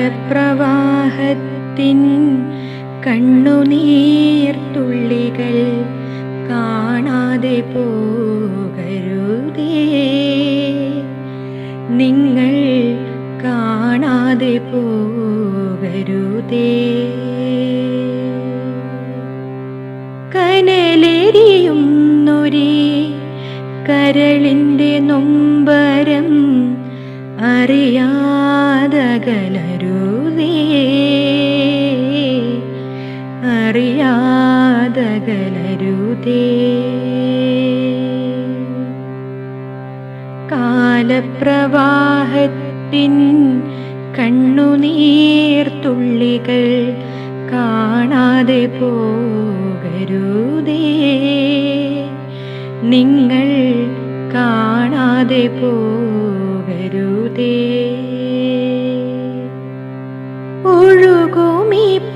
കാലപ്രവാഹത്തിൻ കണ്ണുനീർത്തുള്ളികൾ കാണാതെ പോകരുതേ. നിങ്ങൾ കാണാതെ പോകരുതേ. കനലെരിയുന്നൊരേ കരളിന്റെ നൊമ്പരം അറിയാതകലരുതേ അറിയാതകലരുതേ. കാലപ്രവാഹത്തിൻ കണ്ണുനീർത്തുള്ളികൾ കാണാതെ പോകരുതേ. നിങ്ങൾ കാണാതെ പോകരുതേ.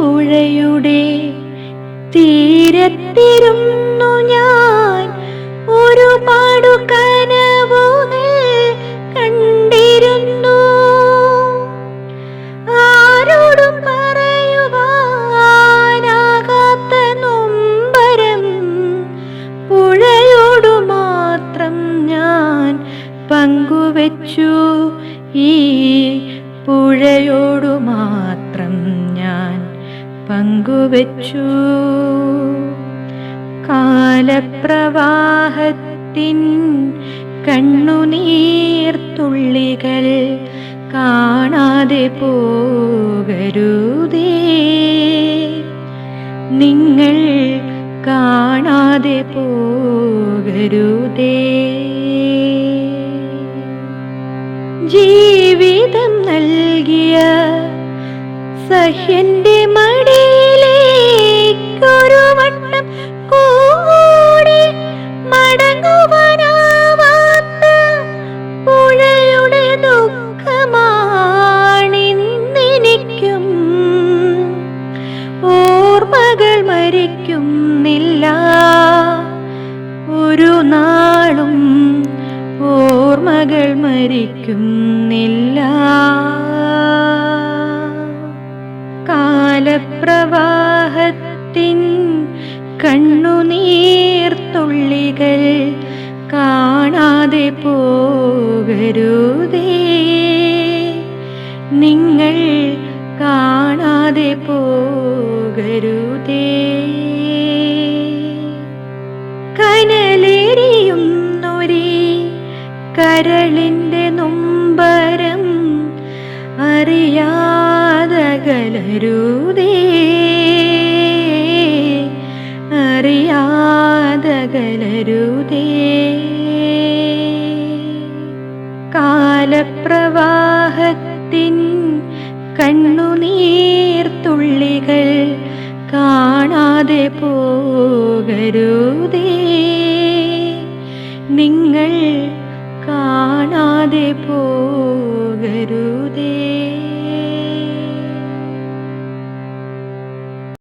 പുഴയുടെ തീരത്തിരുന്നു ഞാൻ. ഒരുപാടു കനവുകൾ കണ്ടിരുന്നു. ആരോടും പറയുവാനാകാത്ത നൊമ്പരം പുഴയോടു മാത്രം ഞാൻ പങ്കുവച്ചു. ഈ പുഴയോടു മാത്രം പങ്കുവച്ചു. കാലപ്രവാഹത്തിൻ കണ്ണുനീർത്തുള്ളികൾ കാണാതെ പോകരുതേ. നിങ്ങൾ കാണാതെ പോകരുതേ. സഹ്യന്റെ മടിയിലേക്കൊരു വട്ടം കൂടി മടങ്ങുവാനാവാത്ത പുഴയുടെ ദുഃഖമാണിന്നെനിക്കും ഓർമ്മകൾ മരിക്കുന്നില്ല. ഒരു നാളും ഓർമ്മകൾ മരിക്കുന്നില്ല. കാലപ്രവാഹത്തിൻ കണ്ണുനീർത്തുള്ളികൾ കാണാതെ പോകരുതേ. നിങ്ങൾ കാണാതെ പോകരുതേ. കനലേരിയുന്നൊരേ കരളിന്റെ കാലപ്രവാഹത്തിൻ കണ്ണുനീർത്തുള്ളികൾ കാണാതെ പോകരുതേ. നിങ്ങൾ കാണാതെ പോകരുതേ